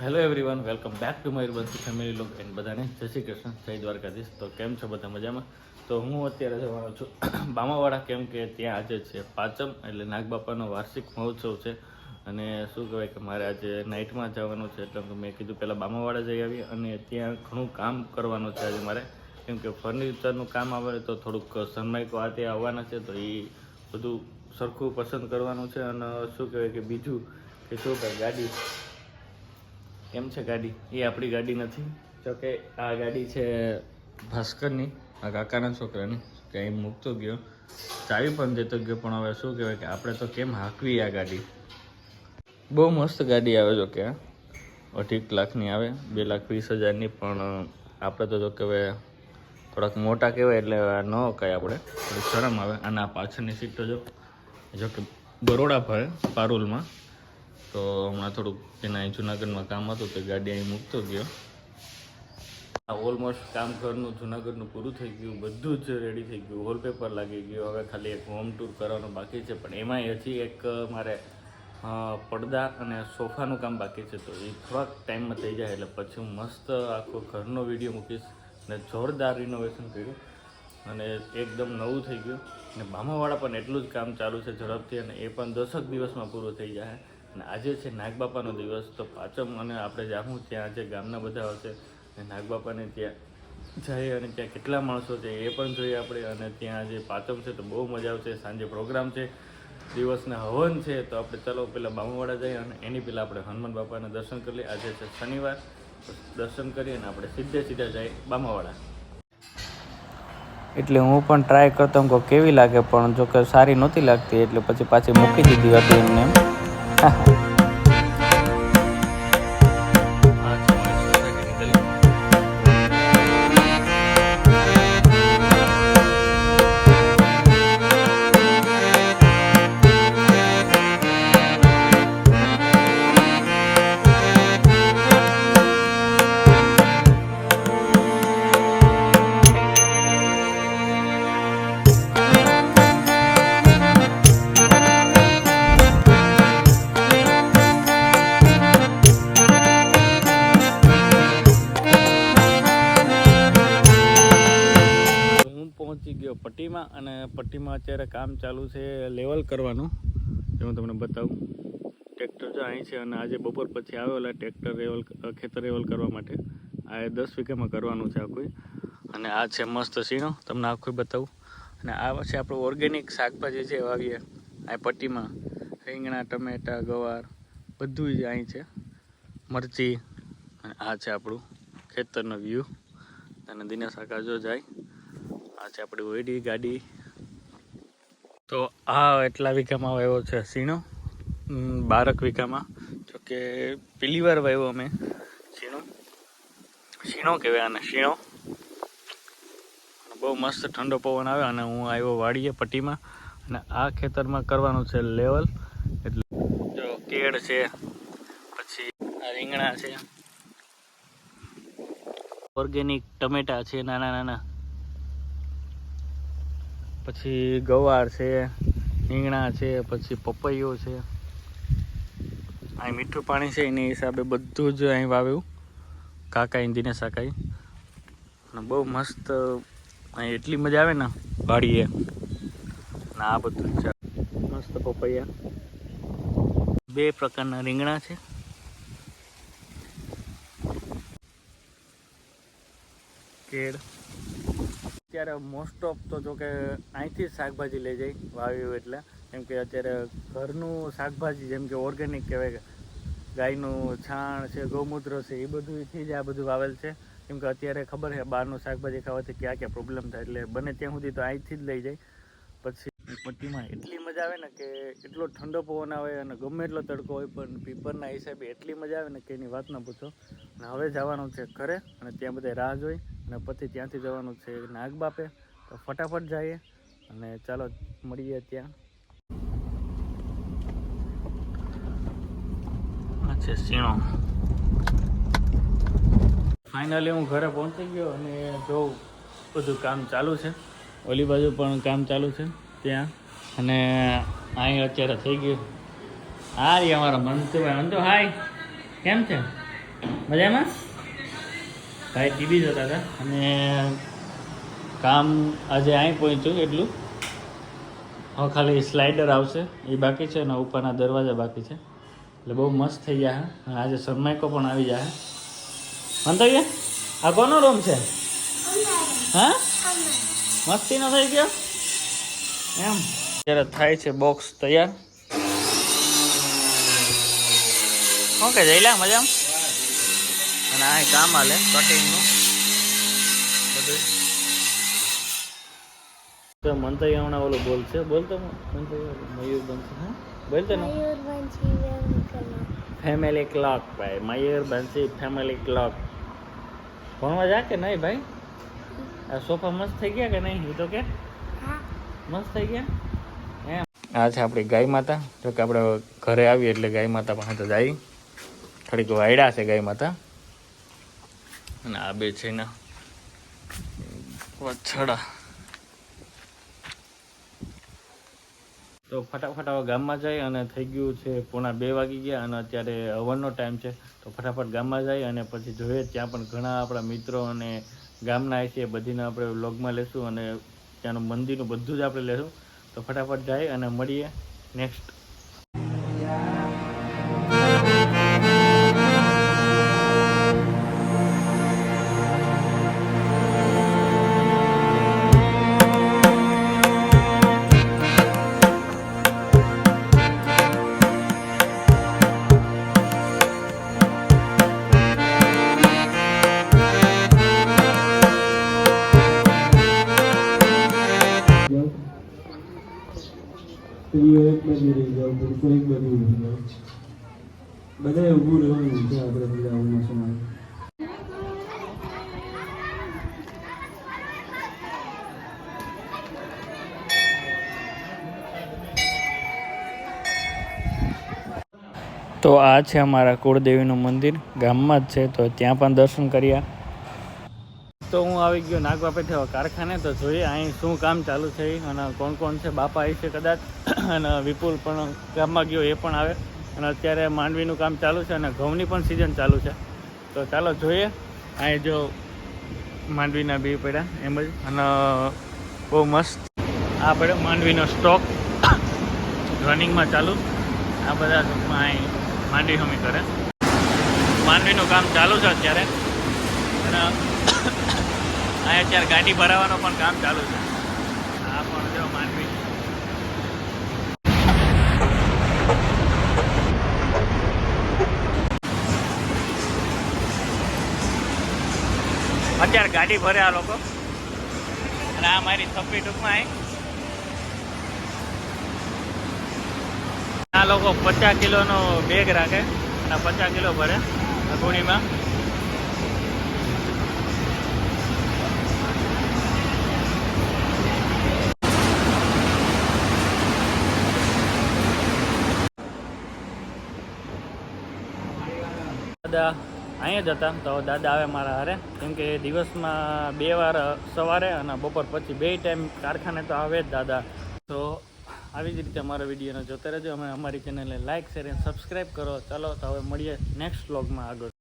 Hello everyone welcome back to my Bansi family lock and બધાને જય શ્રી કૃષ્ણ, જય દ્વારકાધીશ. તો કેમ છો બધા મજામાં? તો હું અત્યારે જવાનો છું બામાવાડા, કેમ કે ત્યાં આજે છે પાંચમ એટલે નાગબાપાનો વાર્ષિક મહોત્સવ છે. અને શું કહેવાય કે મારે આજે નાઇટમાં જવાનું છે, એટલે મેં કીધું પહેલાં બામાવાડા જઈ આવી અને ત્યાં ઘણું કામ કરવાનું છે આજે મારે. કેમ કે ફર્નિચરનું કામ આવે તો થોડુંક સનમાઇકો આ ત્યાં આવવાના છે, તો એ બધું સરખું પસંદ કરવાનું છે. અને શું કહેવાય કે બીજું કે શું કહેવાય, ગાડી કેમ છે ગાડી? એ આપણી ગાડી નથી. જો કે આ ગાડી છે ભાસ્કરની, આ કાકાના છોકરાની. કંઈ મૂકતો ગયો. ચાવી પણ દેતો ગયો, પણ હવે શું કહેવાય કે આપણે તો કેમ હાંકવી આ ગાડી? બહુ મસ્ત ગાડી આવે જો કે. અઢીક લાખની આવે, બે લાખ વીસ હજારની, પણ આપણે તો જો કે થોડાક મોટા કહેવાય એટલે ન કહે આપણે. થોડીક શરમ આવે. અને આ પાછળની સીટ તો જો જો કે બરોડા ભાઈ પારુલમાં. તો હમણાં થોડુંક એના અહીં જુનાગઢમાં કામ હતું તો ગાડી અહીં મૂકતો ગયો. ઓલમોસ્ટ કામ ઘરનું, જુનાગઢનું પૂરું થઈ ગયું, બધું જ રેડી થઈ ગયું વોલપેપર લાગી ગયું, હવે ખાલી એક હોમ ટૂર કરવાનું બાકી છે, પણ એમાંય હજી એક મારે પડદા અને સોફાનું કામ બાકી છે, તો એ થોડાક ટાઈમમાં થઈ જાય, એટલે પછી હું મસ્ત આખો ઘરનો વીડિયો મૂકીશ અને જોરદાર રિનોવેશન કર્યું, અને એકદમ નવું થઈ ગયું અને ભામાવાળા પણ એટલું જ કામ ચાલુ છે ઝડપથી, અને એ પણ દસક દિવસમાં પૂરું થઈ જાય. અને આજે છે નાગબાપાનો દિવસ, તો પાચમ અને આપણે જાઉં ત્યાં આજે ગામના બધા હશે અને નાગબાપાને ત્યાં જઈએ અને ત્યાં કેટલા માણસો છે એ પણ જોઈએ આપણે, અને ત્યાં જે પાચમ છે તો બહુ મજા આવશે, સાંજે પ્રોગ્રામ છે, દિવસના હવન છે, તો આપણે ચાલો પહેલાં બામુવાડા જઈએ અને એની પહેલાં આપણે હનુમાન બાપાના દર્શન કરી લઈએ. આજે છે શનિવાર દર્શન કરીએ અને આપણે સીધે સીધા જઈએ બામાવાડા. એટલે હું પણ ટ્રાય કરતો કહું કેવી લાગે? પણ જો કે સારી નહોતી લાગતી, એટલે પછી પાછી મૂકી દીધી હતી એમને. Ha. પટ્ટીમાં અને પટ્ટીમાં અત્યારે કામ ચાલુ છે લેવલ કરવાનું. જે હું તમને બતાવું. ટ્રેક્ટર જો અહીં છે અને આજે બપોર પછી આવેલા ટ્રેક્ટર રેવલ ખેતર રેવલ કરવા માટે. આ દસ વીઘામાં કરવાનું છે આખું અને આ છે મસ્ત સીણો તમને આખું બતાવું. અને આ છે આપણું ઓર્ગેનિક શાકભાજી છે વાવીએ આ પટ્ટીમાં રીંગણા, ટમેટા, ગવાર બધું જ અહીં છે. મરચી અને આ છે આપણું ખેતરનો વ્યૂ અને દિનેશ આકાશો જાય. છે આપણી ઓયડી ગાડી. તો આ એટલા વીઘામાં વાવ્યો છે સીણો. બારક વીઘામાં. જો કે પહેલી વાર વાવ્યો અમે સીણો. સીણો કહેવાય આને, સીણો. બહુ મસ્ત ઠંડો પવન આવે અને હું આવ્યો વાડીએ પટ્ટીમાં. અને આ ખેતરમાં કરવાનું છે લેવલ. એટલે જો કેળ છે, પછી આ રીંગણા છે. ઓર્ગેનિક ટમેટા છે, નાના નાના. પછી ગવાર છે, રીંગણા છે, પછી પપૈયો છે. અહીં મીઠું પાણી છે, એની હિસાબે બધું જ અહીં વાવ્યું કાકાઈ દિનેશ કાકાઈ અને બહુ મસ્ત, અહીં એટલી મજા આવે ને, વાડીએ. ને આ બધું જ મસ્ત પપૈયા. બે પ્રકારના રીંગણા છે. કેળ. અત્યારે મોસ્ટ ઓફ તો જો કે અહીંથી જ શાકભાજી લઈ જાય વાવ્યું એટલે. કેમ કે અત્યારે ઘરનું શાકભાજી જેમ કે ઓર્ગેનિક કહેવાય કે ગાયનું છાણ છે, ગૌમૂત્ર છે, એ બધુંથી જ આ બધું વાવેલ છે. કેમ કે અત્યારે ખબર છે, બહારનું શાકભાજી ખાવાથી ક્યાં ક્યાં પ્રોબ્લેમ થાય, એટલે બને ત્યાં સુધી તો અહીંથી જ લઈ જાય. પછી પટ્ટીમાં એટલી મજા આવે ને કે એટલો ઠંડો પવન આવે અને ગમે એટલો તડકો હોય, પણ પીપરના હિસાબે એટલી મજા આવે ને કે એની વાત ન પૂછો. અને હવે જવાનું છે ઘરે અને ત્યાં બધા રાહ જોઈ. અને પછી ત્યાંથી જવાનું છે નાગબાપે. તો ફટાફટ જઈએ અને ચાલો મળીએ ત્યાં. છે સીણો ફાઇનલી હું ઘરે પહોંચી ગયો અને જોઉં બધું કામ ચાલુ છે. ઓલી બાજુ પણ કામ ચાલુ છે ત્યાં. અને અહીં અત્યારે થઈ ગયું. હા રી અમારો મંતુભાઈ મંતુ હાય. કેમ છે? મજામાં? ભાઈ ટીવી જોતા હતા? અને કામ આજે અહીં પહોંચ્યું એટલું. હવે ખાલી સ્લાઇડર આવશે એ બાકી છે અને ઉપરના દરવાજા બાકી છે. એટલે બહુ મસ્ત થઈ ગયા છે અને આજે સનમાઇકો પણ આવી જાય મંતવ્ય આ કોનો રૂમ છે? હા? મસ્તી નો થઈ ગયો? એમ. ત્યારે થાય છે બોક્સ તૈયાર. શું કે જઈલા મજામાં? અને આ કામ હાલે કટિંગનું. બધું. તો મંતય હમણાં ઓલું બોલશે બોલતો મંતવ્ય મયુર બનશે હા? બોલતો ને ફેમિલી ક્લોક ભાઈ. મયુર બંસી ફેમિલી ક્લોક ભણવા જા કે નહીં ભાઈ? આ સોફા મસ્ત થઈ ગયા કે નહીં? એ તો કે. મસ્ત થઈ ગયા? એમ. આ છે આપણી ગાય માતા. જો કે આપણે ઘરે આવીએ એટલે ગાય માતા પાસે તો જાય. થોડીક વાયડા છે ગાય માતા. અને આ બે છે ને વછડા તો ફટાફટ હવે ગામમાં જાય અને થઈ ગયું છે પોણા બે વાગી ગયા અને અત્યારે હવનનો ટાઈમ છે. તો ફટાફટ ગામમાં જાય અને પછી જોઈએ ત્યાં પણ ઘણા આપણા મિત્રો અને ગામના છે એ બધીને આપણે વ્લોગમાં લેશું અને ત્યાંનું મંદિરનું બધું જ આપણે લેશું. તો ફટાફટ જાય અને મળીએ નેક્સ્ટ સ્ત્રીઓ એક બાજુ રહી જાઓ પુરુષો એક બાજુ રહી જાઓ બધાએ ઊભું રહેવાનું છે આપણે બધા ઉમા સમાજ તો આ છે અમારા કુળદેવીનું મંદિર, ગામમાં જ છે, તો ત્યાં પણ દર્શન કર્યા. તો હું આવી ગયો નાગવા પેઠે કારખાને, તો જોઈએ અહીં શું કામ ચાલુ છે અને કોણ કોણ છે, બાપા આવી છે કદાચ. અને વિપુલ પણ ગામમાં ગયો, એ પણ આવે. અને અત્યારે માંડવીનું કામ ચાલુ છે અને ઘઉંની પણ સિઝન ચાલુ છે. તો ચાલો જોઈએ. અહીં જો માંડવીના બી પડ્યા એમ જ. અને બહુ મસ્ત. આ પડ્યો માંડવીનો સ્ટોક રનિંગમાં ચાલુ. આ બધા અહીં માંડવી હમી કરે. માંડવીનું કામ ચાલુ છે અત્યારે. અને અહીં અત્યારે ગાડી ભરાવાનું પણ કામ ચાલુ છે. આ પણ જો માનવી. અત્યારે ગાડી ભરે આ લોકો. અને આ મારી થપ્પી ટૂંકમાં આ લોકો પચાસ કિલોનો બેગ રાખે અને પચાસ કિલો ભરે. ગુણીમાં દાદા અહીંયા જ હતા. તો દાદા આવે મારા હારે. કેમ કે દિવસમાં બે વાર સવારે અને બપોર પછી બે ટાઈમ કારખાને તો આવે જ દાદા. તો આવી જ રીતે અમારા વિડીયોને જોતા રહેજો. અમે અમારી ચેનલને લાઇક શેર અને સબસ્ક્રાઈબ કરો. ચાલો તો હવે મળીએ નેક્સ્ટ વ્લોગમાં આગળ.